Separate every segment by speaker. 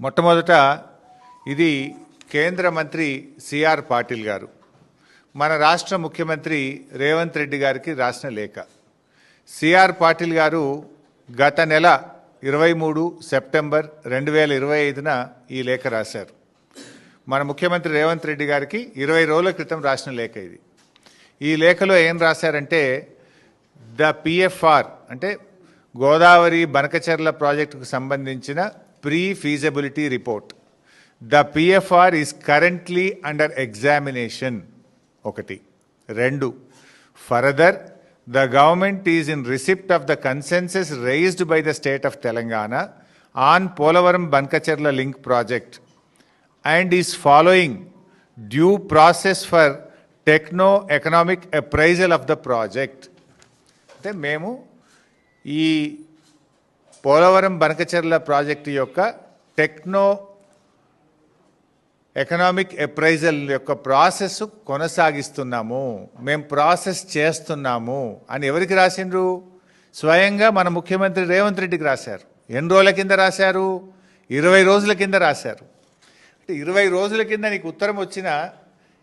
Speaker 1: మొట్టమొదట ఇది కేంద్ర మంత్రి సిఆర్ పాటిల్ గారు. మన రాష్ట్ర ముఖ్యమంత్రి రేవంత్ రెడ్డి గారికి రాసిన లేఖ. సిఆర్ పాటిల్ గారు గత నెల ఇరవై మూడు సెప్టెంబర్ రెండు వేల ఇరవై ఐదున ఈ లేఖ రాశారు. మన ముఖ్యమంత్రి రేవంత్ రెడ్డి గారికి ఇరవై రోజుల క్రితం రాసిన లేఖ ఇది. ఈ లేఖలో ఏం రాశారంటే ద పిఎఫ్ఆర్ అంటే గోదావరి బనకచెర్ల ప్రాజెక్టుకు సంబంధించిన pre feasibility report the PFR is currently under examination ఒకటి రెండు further the government is in receipt of the concerns raised by the state of Telangana on Polavaram Banakacherla link project and is following due process for techno economic appraisal of the project అంటే మేము ఈ Polavaram Banakacherla project యొక్క techno economic appraisal యొక్క process కొనసాగిస్తున్నాము. మేము process చేస్తున్నాము అని ఎవరికి రాసిండ్రు? స్వయంగా మన ముఖ్యమంత్రి రేవంత్ రెడ్డికి రాశారు. ఎన్ని రోజుల కింద రాశారు? ఇరవై రోజుల కింద రాశారు. అంటే ఇరవై రోజుల కింద నీకు ఉత్తరం వచ్చినా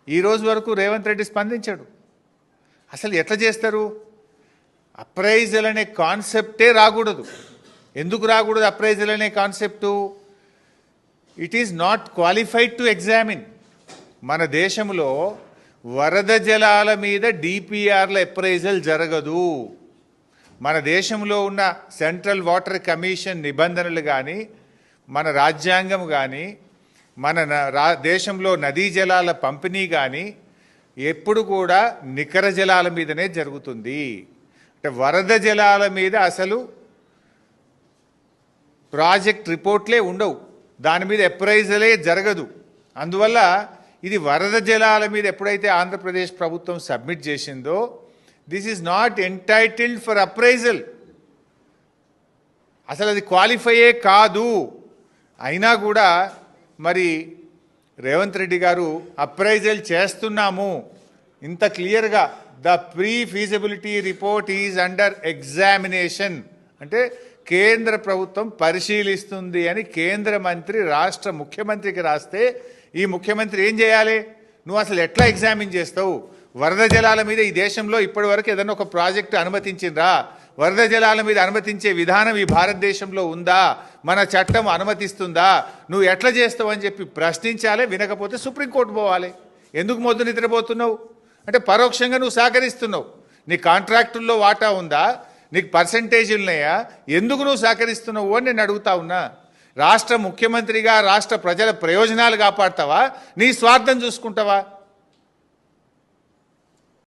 Speaker 1: ఈ రోజు వరకు రేవంత్ రెడ్డి స్పందించాడు. అసలు ఎట్లా చేస్తారు? అప్రైజల్ అనే కాన్సెప్టే రాకూడదు. ఎందుకు రాకూడదు అప్రైజల్ అనే concept it is not qualified to examine మన దేశంలో వరద జలాల మీద డిపిఆర్ల అప్రైజల్ జరగదు. మన దేశంలో ఉన్న సెంట్రల్ వాటర్ కమిషన్ నిబంధనలు కానీ మన రాజ్యాంగం కానీ మన న- రా దేశంలో నదీ జలాల పంపిణీ కానీ ఎప్పుడు కూడా నికర జలాల మీదనే జరుగుతుంది. అంటే వరద జలాల మీద అసలు ప్రాజెక్ట్ రిపోర్ట్లే ఉండవు. దాని మీద ఎప్రైజలే జరగదు. అందువల్ల ఇది వరద జలాల మీద ఎప్పుడైతే ఆంధ్రప్రదేశ్ ప్రభుత్వం సబ్మిట్ చేసిందో this is not entitled for appraisal అసలు అది క్వాలిఫైయే కాదు. అయినా కూడా మరి రేవంత్ రెడ్డి గారు అప్రైజల్ చేస్తున్నాము. ఇంత క్లియర్గా the pre feasibility report is under examination అంటే కేంద్ర ప్రభుత్వం పరిశీలిస్తుంది అని కేంద్ర మంత్రి రాష్ట్ర ముఖ్యమంత్రికి రాస్తే ఈ ముఖ్యమంత్రి ఏం చేయాలి? నువ్వు అసలు ఎట్లా ఎగ్జామిన్ చేస్తావు? వరద జలాల మీద ఈ దేశంలో ఇప్పటివరకు ఏదైనా ఒక ప్రాజెక్టు అనుమతించిండ్రా వరద జలాల మీద అనుమతించే విధానం ఈ భారతదేశంలో ఉందా? మన చట్టం అనుమతిస్తుందా? నువ్వు ఎట్లా చేస్తావు అని చెప్పి ప్రశ్నించాలి వినకపోతే సుప్రీంకోర్టు పోవాలి. ఎందుకు మొద్దు నిద్రపోతున్నావు? అంటే పరోక్షంగా నువ్వు సహకరిస్తున్నావు. నీ కాంట్రాక్టుల్లో వాటా ఉందా? నీకు పర్సంటేజీలు ఉన్నాయా ఎందుకు నువ్వు సహకరిస్తున్నావు అని నేను అడుగుతా ఉన్నా. రాష్ట్ర ముఖ్యమంత్రిగా రాష్ట్ర ప్రజల ప్రయోజనాలు కాపాడతావా? నీ స్వార్థం చూసుకుంటావా?